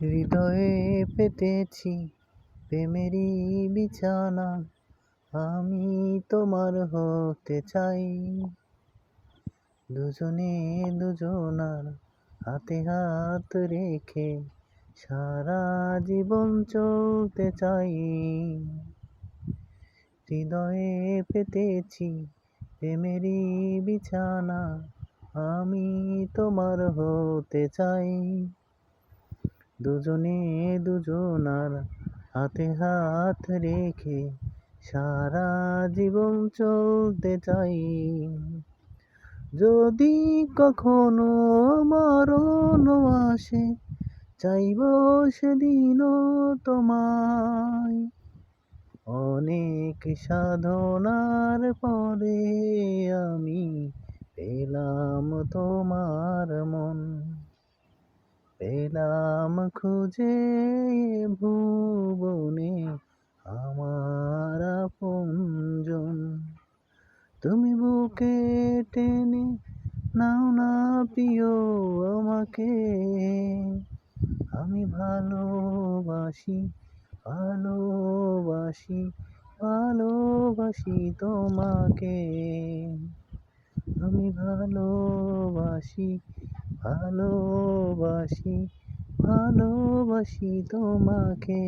হৃদয়ে পেতেছি প্রেমেরই বিছানা। আমি তোমার হতে চাই। দুজনে দুজনার হাতে হাত রেখে সারা জীবন চলতে চাই। হৃদয়ে পেতেছি প্রেমেরই বিছানা। আমি তোমার হতে চাই। দুজনে দুজনার হাতে হাত রেখে সারা জীবন চলতে চাই। যদি কখনো মরণ আসে, চাইব সেদিনও তোমায়। অনেক সাধনার পরে আমি পেলাম তোমার মন। পেলাম খুঁজে ভুবনে আমার আপনজন। তুমি বুকে টেনে নাও না প্রিয় আমাকে। আমি ভালোবাসি ভালোবাসি ভালোবাসি তোমাকে। আমি ভালোবাসি ভালোবাসি ভালোবাসি তোমাকে।